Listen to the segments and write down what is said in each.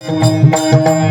तोची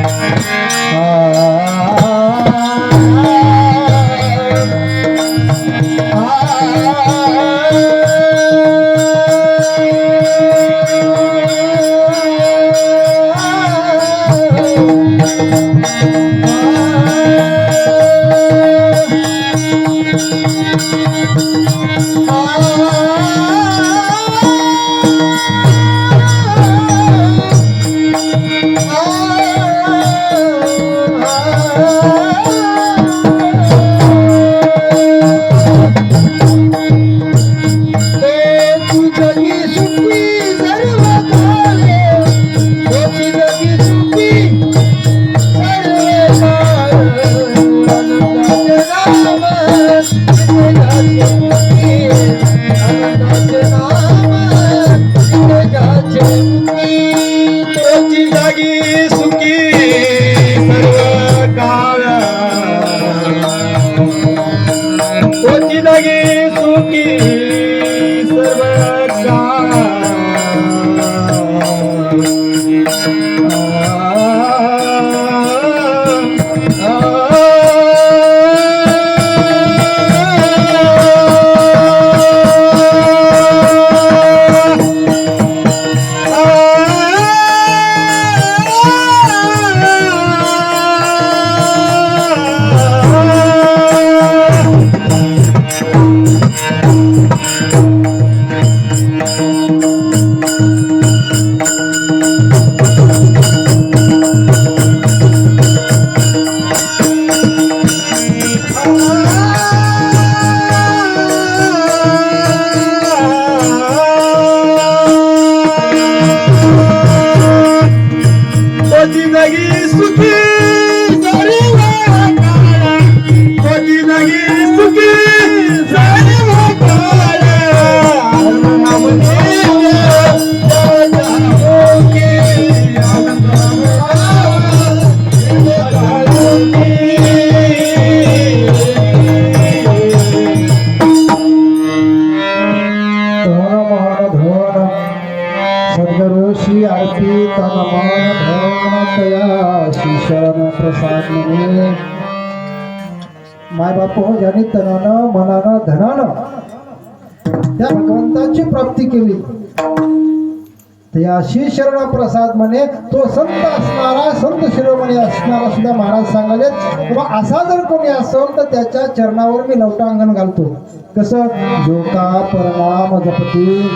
त्या भगवंताची प्राप्ती केली. त्या श्री शरण प्रसाद म्हणे तो संत असणारा संत शिरोमणी असणारा सुद्धा महाराज सांगाले बाबा असा जर कोणी असेल तर त्याच्या चरणावर मी नवटांगण घालतो. कसं? जो का परनाम जपती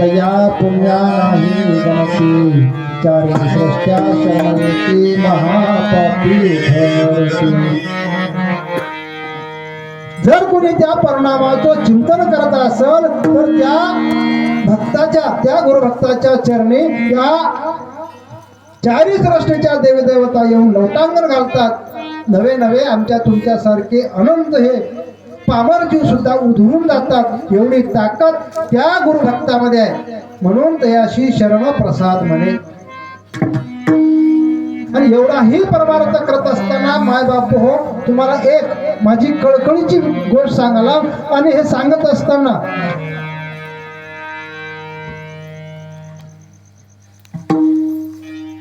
तया पुण्या नाही गणती चारी सृष्ट्या महापापी जर कोणी त्या परिणामाचं चिंतन करत असेल तर त्या भक्ताच्या त्या गुरुभक्ताच्या चरणी त्या चारी सृष्टीच्या येऊन लोटांगण घालतात. नवे नवे आमच्या तुमच्यासारखे अनंत हे पामर जीव सुद्धा उधळून जातात. एवढी ताकद त्या गुरुभक्तामध्ये आहे. म्हणून तयाशी शर्म प्रसाद म्हणे. आणि एवढाही परमार्थ करत असताना माय बाप हो तुम्हाला एक माझी कळकळीची गोष्ट सांगायला आणि हे सांगत असताना.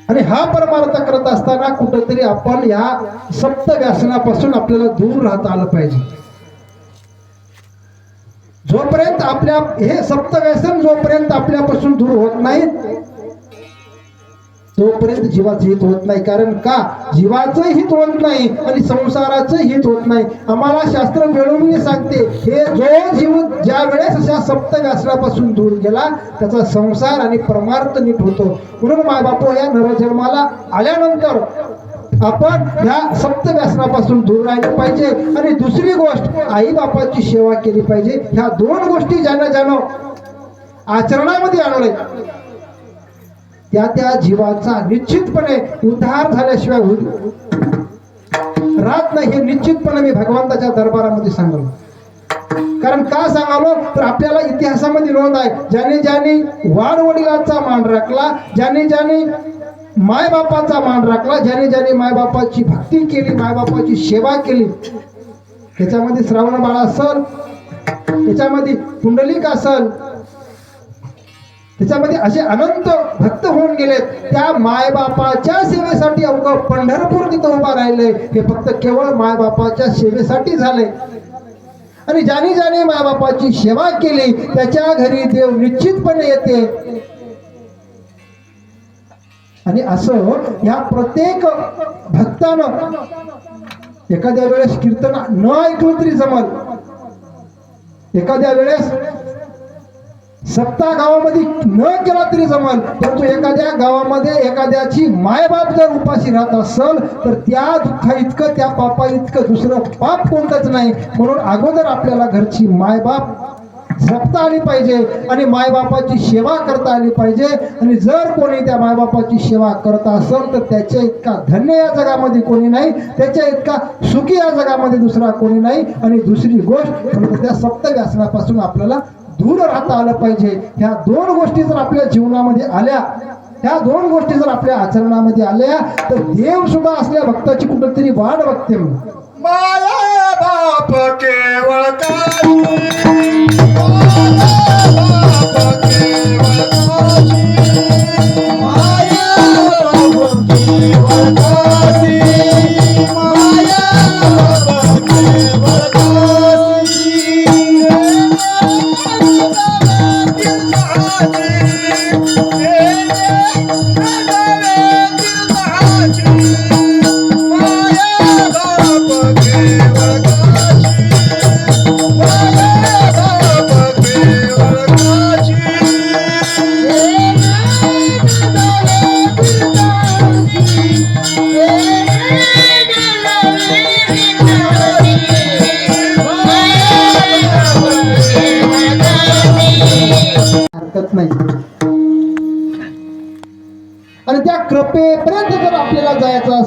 आणि हा परमार्थ करत असताना कुठेतरी आपण या सप्त व्यासनापासून आपल्याला दूर राहता आलं पाहिजे. जोपर्यंत आपल्या हे सप्त व्यसन जोपर्यंत आपल्यापासून दूर होत नाहीत तोपर्यंत जीवाचं हित होत नाही. कारण का? जीवाचं हित होत नाही आणि संसाराचं हित होत नाही. आम्हाला शास्त्र मिळवून सांगते हे जो जीव ज्या वेळेस अशा सप्त व्यासनापासून दूर गेला त्याचा संसार आणि परमार्थ नीट होतो. म्हणून माय बापू या नरजन्माला आल्यानंतर आपण ह्या सप्त व्यसनापासून दूर राहिलं पाहिजे. आणि दुसरी गोष्ट आई बापाची सेवा केली पाहिजे. ह्या दोन गोष्टी ज्यानं ज्यानं आचरणामध्ये आणले त्या त्या जीवाचा निश्चितपणे उद्धार झाल्याशिवाय होईल राहत नाही हे निश्चितपणे मी भगवंताच्या दरबारामध्ये सांगलो कारण का सांगालो? तर आपल्याला इतिहासामध्ये नोंद आहे. ज्याने ज्याने वाडवडिलाचा मान राखला ज्याने ज्याने मायबापाचा मान राखला ज्याने ज्याने मायबापाची भक्ती केली मायबापाची सेवा केली त्याच्यामध्ये श्रावण बाळा असल त्याच्यामध्ये पुंडलिक असल त्याच्यामध्ये असे अनंत भक्त होऊन गेलेत. त्या मायबापाच्या सेवेसाठी अवघड पंढरपूर तिथं उभा राहिले हे फक्त केवळ मायबापाच्या सेवेसाठी झाले आणि ज्याने ज्याने मायबापाची सेवा केली त्याच्या घरी देव निश्चितपणे येते. आणि असं या प्रत्येक भक्तानं एखाद्या वेळेस कीर्तन न ऐकलं तरी जमल. एखाद्या वेळेस सत्ता गावामध्ये न केला तरी जमल. परंतु एखाद्या गावामध्ये एखाद्याची मायबाप जर उपाशी राहत असल तर त्या दुःखा इतकं त्या पापा इतकं दुसरं पाप कोणतंच नाही. म्हणून अगोदर आपल्याला घरची मायबाप जपता आली पाहिजे आणि मायबापाची सेवा करता आली पाहिजे. आणि जर कोणी त्या मायबापाची सेवा करत असेल तर त्याच्या इतका धन्य या जगामध्ये कोणी नाही. त्याच्या इतका सुखी या जगामध्ये दुसरा कोणी नाही. आणि दुसरी गोष्ट त्या सप्त व्यसनापासून आपल्याला दूर राहता आलं पाहिजे. ह्या दोन गोष्टी जर आपल्या जीवनामध्ये आल्या ह्या दोन गोष्टी जर आपल्या आचरणामध्ये आल्या तर देव सुद्धा असल्या भक्ताची कुठंतरी वाढ बघते मग माया बाप केवळ काळी माया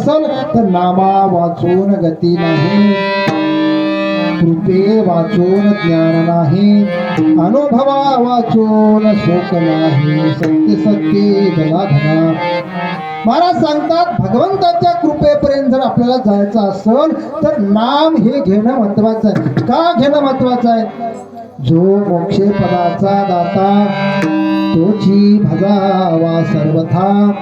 असल तर नामा वाचून गती नाही. कृपे वाचून ज्ञान नाही. अनुभवा वाचून शोक नाही. सत्य सत्य धना धना महाराज सांगतात भगवंताच्या कृपेपर्यंत जर आपल्याला जायचं असेल तर नाम हे घेणं महत्वाचं आहे. का घेणं महत्वाचं आहे? जो मोक्षे पदाचा दाता तोची भजावा सर्वथा.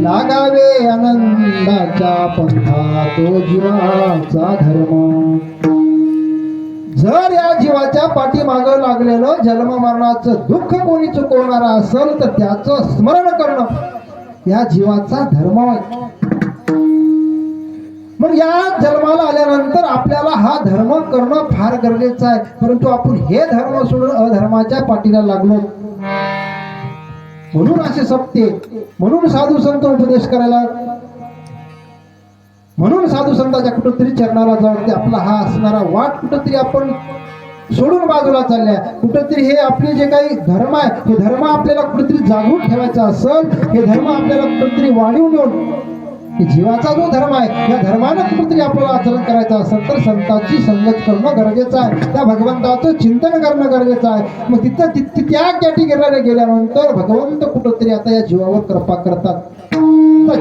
लागावे आनंदाच्या पंथा तो जीवाचा धर्म. जर या जीवाच्या पाठीमाग लागलेलं जन्म मरणाचं दुःख कोणी चुकवणार असेल तर त्याचं स्मरण करणं या जीवाचा धर्म आहे. मग या जन्माला आल्यानंतर आपल्याला हा धर्म करणं फार गरजेचं आहे. परंतु आपण हे धर्म सोडून अधर्माच्या पाठीला लागलो. म्हणून असे सप्ते म्हणून साधू संत उपदेश करायला म्हणून साधू संतांच्या कुठंतरी चरणाला जाऊन ते आपला हा असणारा वाट कुठंतरी आपण सोडून बाजूला चालल्या. कुठंतरी हे आपले जे काही धर्म आहे हे धर्म आपल्याला कुठेतरी जागृत ठेवायचा असेल हे धर्म आपल्याला कुठंतरी वाढीव नेऊन की जीवाचा जो धर्म आहे या धर्मानं कुठेतरी आपल्याला आचरण करायचं असेल तर संतांची संगत करणं गरजेचं आहे. त्या भगवंताचं चिंतन करणं गरजेचं आहे. मग तिथं त्या कॅटेगरीला गेल्यानंतर भगवंत कुठंतरी आता या जीवावर कृपा करतात.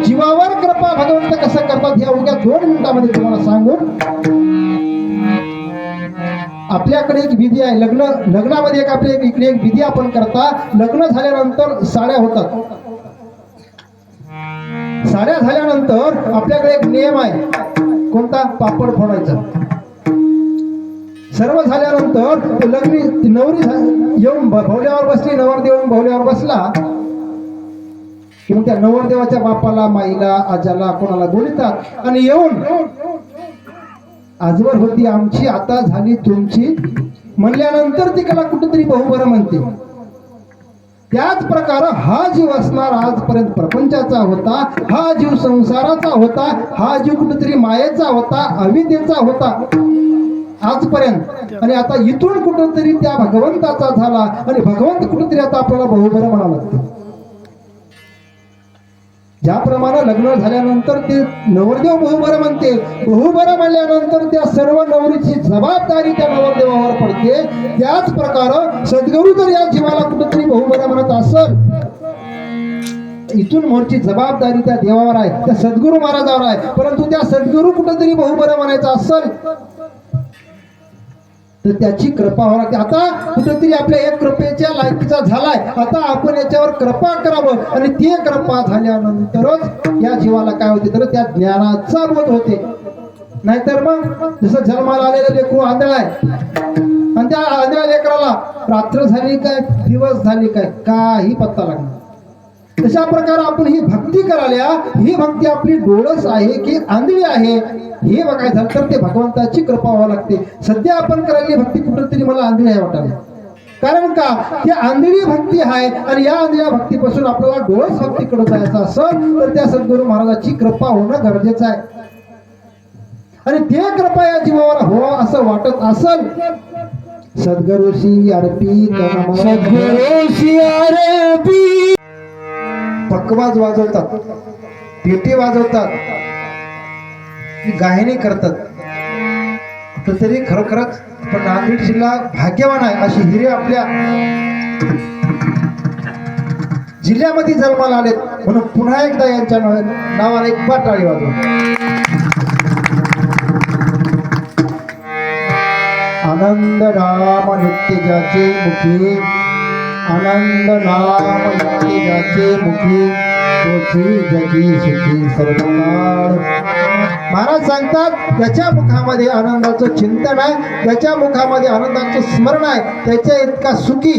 जीवावर कृपा भगवंत कसं करतात या उद्या दोन मिनिटांमध्ये तुम्हाला सांगून आपल्याकडे एक विधी आहे. लग्न लग्नामध्ये एक आपल्या इकडे एक विधी आपण करता. लग्न झाल्यानंतर साड्या होतात. साड्या झाल्यानंतर आपल्याकडे एक नियम आहे. कोणता? पापड फोडायचा. सर्व झाल्यानंतर लग्नी नवरी येऊन भ- भवल्यावर बसली नवरदेव येऊन भवल्यावर बसला. किंवा त्या नवरदेवाच्या बापाला माईला आजाला कोणाला बोलतात? आणि येऊन आजवर होती आमची आता झाली तुमची. म्हणल्यानंतर ती कला कुठेतरी बहुबर म्हणते. त्याच प्रकार हा जीव असणार आजपर्यंत प्रपंचाचा होता हा जीव संसाराचा होता हा जीव कुठेतरी मायेचा होता अविद्येचा होता. आजपर्यंत. आणि आता इथून कुठेतरी त्या भगवंताचा झाला आणि भगवंत कुठेतरी आता आपल्याला बहुबर म्हणावं लागते. ज्याप्रमाणे लग्न झाल्यानंतर ते नवरदेव बहुबर म्हणते बहुबर म्हणल्यानंतर त्या सर्व नवरीची जबाबदारी त्या नवरदेवावर पडते. त्याच प्रकार सद्गुरू जर या जीवाला कुठेतरी बहुबर म्हणत असल. इथून मोरची जबाबदारी त्या देवावर आहे त्या सद्गुरू महाराजावर आहे. परंतु त्या सद्गुरू कुठेतरी बहुबर म्हणायचं असल. तर त्याची कृपा व्हावी लागते आता कुठेतरी आपल्या या कृपेच्या लायकीचा झालाय. आता आपण याच्यावर कृपा करावं. आणि ती कृपा झाल्यानंतरच या जीवाला काय होते तर त्या ज्ञानाचा बोध होते. नाहीतर मग जसं जन्माला आलेलं लेकरू आंधळ आहे. आणि त्या आंधळ्या लेकराला रात्र झाली काय? दिवस झाली काय? काही पत्ता लागणार तशा प्रकारे आपण ही भक्ती करायला ही भक्ती आपली डोळस आहे की आंधळी आहे हे बघायचं झालं तर ते भगवंताची कृपा व्हावं लागते. सध्या आपण करायली भक्ती कुठेतरी मला आंधळी आहे वाटायला कारण का? ती आंधळी भक्ती आहे आणि या आंधळ्या भक्तीपासून आपल्याला डोळस भक्तीकडे जायचं असं तर त्या सद्गुरू महाराजाची कृपा होणं गरजेचं आहे. आणि ते कृपा या जीवावर हो असं वाटत असल सद्गुरुशी अर्पित सद्गुरुशी अर्पित पकवाज वाजवतात. पेटी वाजवतात. गायने करतात. तर तरी खरोखरच पण नांदेड जिल्हा भाग्यवान आहे अशी हिरे आपल्या जिल्ह्यामध्ये जन्माला आलेत. म्हणून पुन्हा एकदा यांच्या नावाला नावाने एक पाटाळी वाजव. आनंद राम नित्य ज्याचे मुखी आनंद नाम ज्याचे मुखी तोची जगी सुखी सर्वकाळ महाराज सांगतात त्याच्या मुखामध्ये आनंदाचं चिंतन आहे त्याच्या मुखामध्ये आनंदाचं स्मरण आहे त्याच्या इतका सुखी.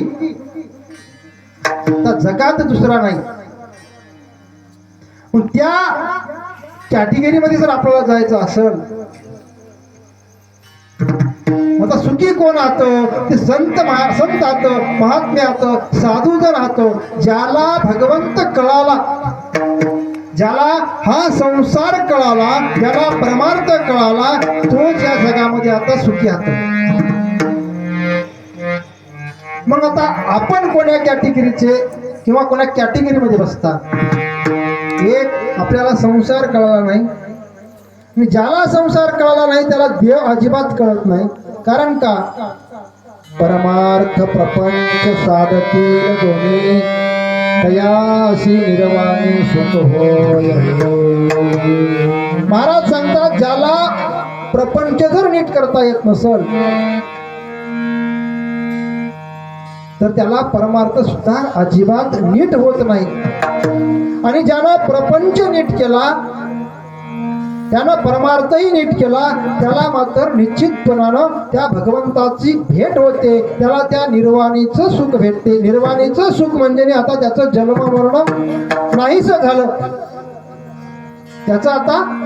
तर जगात दुसरा नाही. पण त्या कॅटेगरीमध्ये जर आपल्याला जायचं असेल आता सुखी कोण आहात ते संत महा संत आहात महात्मे आहात साधू जर राहतो ज्याला भगवंत कळाला ज्याला हा संसार कळाला ज्याला परमार्थ कळाला तोच या जगामध्ये आता सुखी आहात मग आता आपण कोण्या कॅटेगरीचे किंवा कोण्या कॅटेगरीमध्ये बसता? एक आपल्याला संसार कळाला नाही. की ज्याला संसार कळला नाही त्याला देव अजिबात कळत नाही. कारण का? परमार्थ प्रपंच साधतील दोन्ही. तयाशी निर्वाणी सुख होय. महाराज सांगतात ज्याला प्रपंच जर नीट करता येत नसल तर त्याला परमार्थ सुद्धा अजिबात नीट होत नाही. आणि ज्याला प्रपंच नीट केला त्यानं परमार्थही नीट केला. त्याला मात्र निश्चितपणानं त्या भगवंताची भेट होते. त्याला त्या निर्वाणीचं सुख भेटते. निर्वाणीचं सुख म्हणजे आता त्याचं जन्म मरण नाहीच झालं. त्याचं आता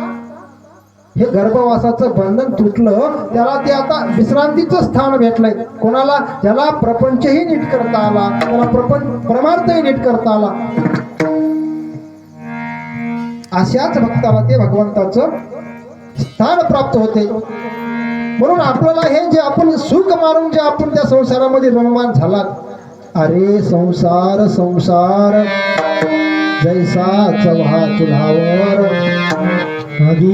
हे गर्भवासाचं बंधन तुटलं. त्याला ते आता विश्रांतीचं स्थान भेटलंय. कोणाला? ज्याला प्रपंचही नीट करता आला. त्याला प्रपंच परमार्थही नीट करता आला. अशाच भक्ताला ते भगवंताचं स्थान प्राप्त होते. म्हणून आपल्याला हे जे आपण सुख मारून जे आपण त्या संसारामध्ये रममान झालात अरे संसार संसार. जैसा चव्हा चुल्हावर आधी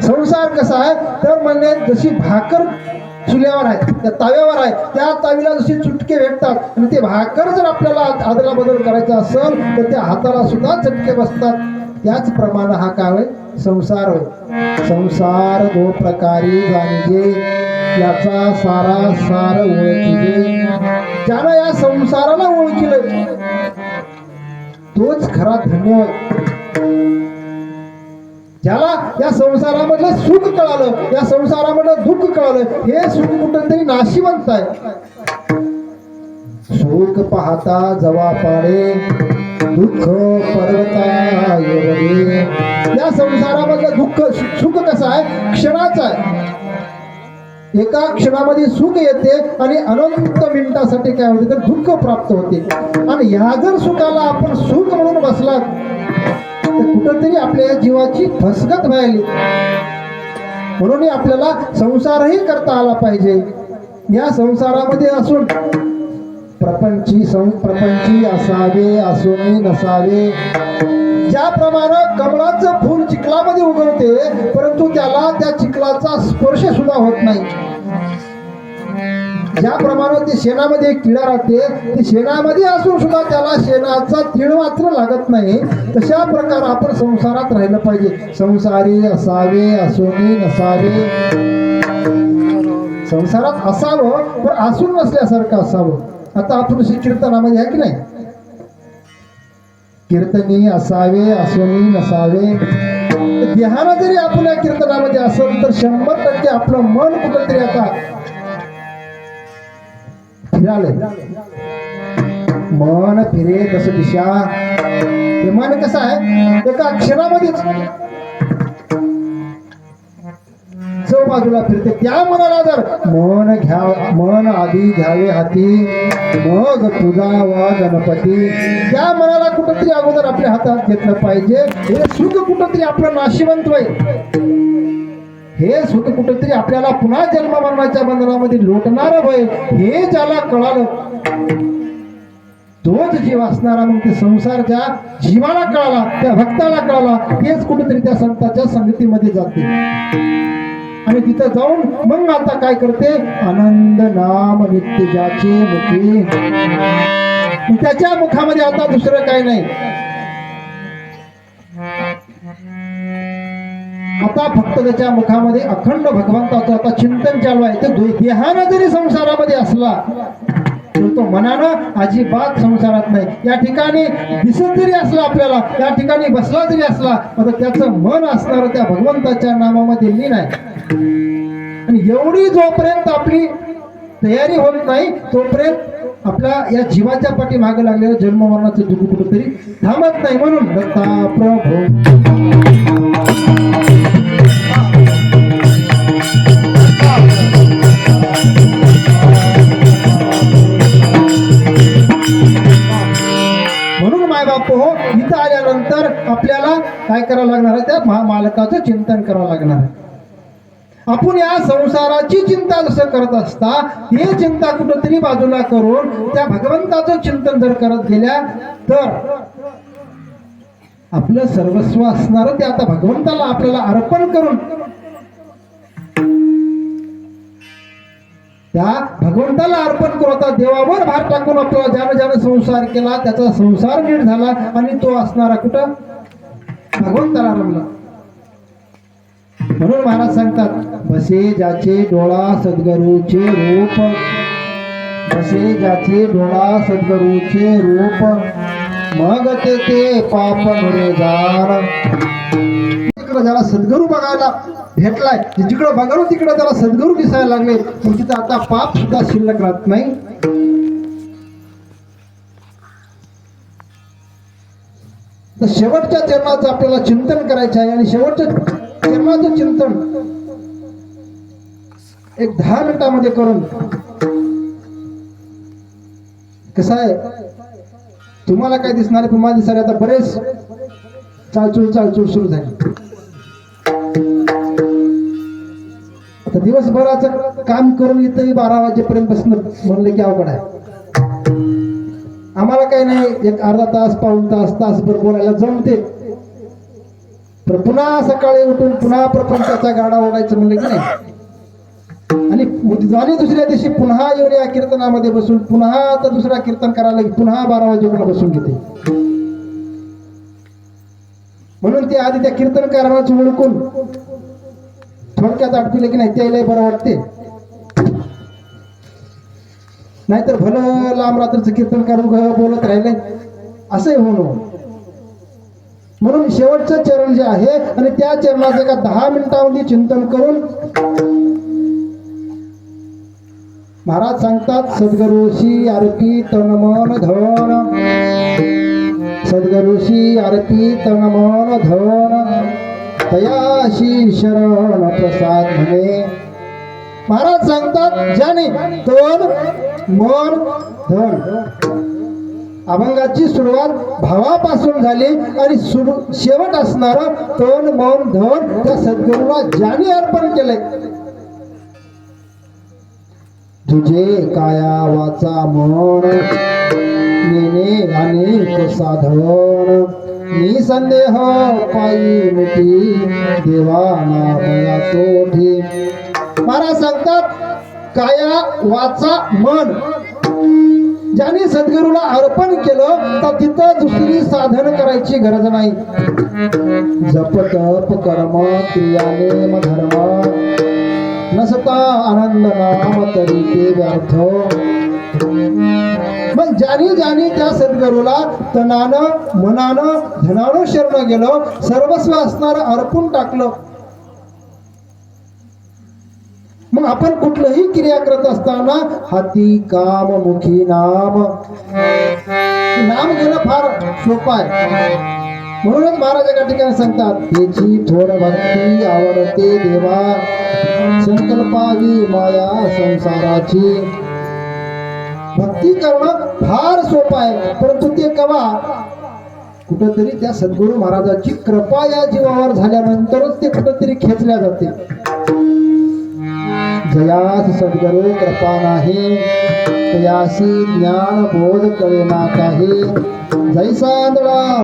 संसार कसा आहे? तर म्हणजे जशी भाकर चुल्यावर आहे त्या ताव्यावर आहे त्या तावीला जशी चुटके भेटतात आणि ते भाकर जर आपल्याला आदला बदल करायचा असेल तर त्या हाताला सुद्धा चटके बसतात. त्याचप्रमाणे हा काय होय? संसार होय. संसार दो प्रकारी जाणजे याचा सारा सार ओळखिले ज्यानं या संसाराला ओळखील तोच खरा धन्य होय. ज्याला या संसारामधलं सुख कळालं या संसारामधलं दुःख कळालं हे सुख कुठंतरी नाशिवंत आहे. सुख पाहता जवा पाडे दुःख पर्वता या संसारामधलं दुःख सुख कसं आहे? क्षणाचं आहे. एका क्षणामध्ये सुख येते आणि अनंत मिनिटासाठी काय होते? तर दुःख प्राप्त होते. आणि ह्या जर सुखाला आपण सुख म्हणून बसला कुठंतरी आपल्या जीवाची फसगत व्हायली. म्हणून आपल्याला संसारही करता आला पाहिजे. या संसारामध्ये असून प्रपंची सं प्रपंची असावे असूनही नसावे. ज्याप्रमाणे कमळाचं फूल चिखलामध्ये उगवते परंतु त्याला त्या चिखलाचा स्पर्श सुद्धा होत नाही. ज्याप्रमाणे ते शेणामध्ये एक किडा राहते. ते शेणामध्ये असून सुद्धा त्याला शेणाचा तीळ मात्र लागत नाही. तशा प्रकार आपण संसारात राहिलं पाहिजे. संसारी असावे असोनी नसावे. संसारात असावं पण असून नसल्यासारखं असावं. आता आपण कीर्तनामध्ये आहे की नाही? कीर्तनी असावे असोनी नसावे. ध्यान जरी आपण या कीर्तनामध्ये असेल तर शंभर टक्के आपलं मन कुठंतरी आता फिरालंय मन फिरे तस दिशा. हे मन कसं आहे? एका अक्षरामध्येच चौ बाजूला फिरते. त्या मनाला जर मन घ्या मन आधी घ्यावे हाती मग तुझा वा गणपती. त्या मनाला कुठंतरी अगोदर आपल्या हातात घेतलं पाहिजे. हे सुख कुठंतरी आपलं नाशिवंत होईल. हे सुख कुठंतरी आपल्याला पुन्हा जन्म मरणाच्या बंधनामध्ये लोटणार भय हे ज्याला कळालं तोच जीव असणारा मग ते संसार ज्या जीवाला कळाला त्या भक्ताला कळाला तेच कुठेतरी त्या संताच्या संगतीमध्ये जाते. आणि तिथं जाऊन मग आता काय करते? आनंद नाम नित्य ज्याचे मुखी. त्याच्या मुखामध्ये आता दुसरं काही नाही. आता फक्त त्याच्या मुखामध्ये अखंड भगवंताचं आता चिंतन चालू आहे. तर दे- देहानं जरी संसारामध्ये असला तर तो मनानं अजिबात संसारात नाही. या ठिकाणी दिसत जरी असला आपल्याला या ठिकाणी बसला जरी असला तर त्याचं मन असणार त्या भगवंताच्या नामामध्ये लीन आहे आणि एवढी जोपर्यंत आपली तयारी होत नाही तोपर्यंत आपल्या या जीवाच्या पाठी मागे लागलेलं जन्म मरणाचं दुःख कुठंतरी थांबत नाही म्हणून दत्ता प्रभू. काय करावं लागणार आहे त्या महामालकाचं चिंतन करावं लागणार आहे. आपण या संसाराची चिंता जसं करत असता ही चिंता कुठंतरी बाजूला करून त्या भगवंताचं चिंतन जर करत गेल्या तर आपलं सर्वस्व असणार ते आता भगवंताला आपल्याला अर्पण करून. त्या भगवंताला अर्पण करू. आता देवावर भार टाकून आपला ज्यानं ज्यानं संसार केला त्याचा संसार नीट झाला आणि तो असणारा कुठं? भगवंताला रमला. म्हणून महाराज सांगतात बसे ज्याचे डोळा सद्गुरूचे रूप. बसे ज्याचे डोळा सद्गुरूचे रूप. मग ते ते पाप नुरे जाण तिकडं ज्याला सद्गुरू बघायला भेटलाय जिकडं बघालो तिकडं त्याला सद्गुरू दिसायला लागले मग तिथं आता पाप सुद्धा शिल्लक राहत नाही. तर शेवटच्या चरणाचं आपल्याला चिंतन करायचं आहे आणि शेवटच्या चरणाचं चिंतन एक दहा मिनिटामध्ये करून. कसं आहे? तुम्हाला काय दिसणार आहे? तुम्हाला दिसणार आता बरेच चालचूल चालचूल सुरू झाली. आता दिवसभराचं काम करून इथंही बारा वाजेपर्यंत बसणं म्हणलं की अवघड आहे. आम्हाला काही नाही एक अर्धा तास पाऊण तास तासभर बोलायला जमते. तर पुन्हा सकाळी उठून पुन्हा प्रपंचाचा गाडा ओढायचं म्हणलं की नाही. आणि आणि दुसऱ्या दिवशी पुन्हा येऊन या कीर्तनामध्ये बसून पुन्हा आता दुसरा कीर्तन करायला की पुन्हा बारा वाजेपर्यंत बसून घेते. म्हणून ते आधी त्या कीर्तनकारांना ओळखून थोडक्यात आठवले की नाही त्याला बरं वाटते. नाहीतर भलं लांब रात्रीचं कीर्तन करून घ- बोलत राहिले. असंही होणं म्हणून शेवटचं चरण जे आहे आणि त्या चरणाचं एका दहा मिनिटामध्ये चिंतन करून महाराज सांगतात सद्गुरुशी आरती तन मन धन सद्गुरुशी आरती तन मन धन तयाशी शरण प्रसाद म्हणे. महाराज सांगतात ज्याने तन मन धन. अभंगाची सुरुवात भावापासून झाली आणि सुरू शेवट असणार तन मन धन त्या सद्गुरूला ज्याने अर्पण केले तुझे काया वाचा मन नेने अनेक साधन. निसंदेह पायी मिटी देवाना भया तोठी महाराज सांगतात काया वाचा मन. ज्याने सद्गुरूला अर्पण केलं तर तिथं दुसरी साधन करायची गरज नाही. जप तप कर्म क्रियाने धर्म. नसता आनंद नाम तरी ते व्यर्थ. मग ज्याने ज्याने त्या सद्गुरूला तनानं मनानं धनानं शरण गेलं सर्वस्व असणार अर्पून टाकलं. मग आपण कुठलंही क्रिया करत असताना हाती काम मुखी नाम. नाम घेणं फार सोपं आहे. म्हणूनच महाराज एका ठिकाणी सांगतात त्याची थोड भक्ती आवडते देवा. संकल्पावी माया संसाराची. भक्ती करणं फार सोपं आहे. परंतु ते कवा? कुठंतरी त्या सद्गुरू महाराजाची कृपा या जीवावर झाल्यानंतरच ते कुठंतरी खेचल्या जाते. जयास सद्गुरु कृपा नाही तयासी ज्ञान बोध कळे ना काही जैसा आंधळा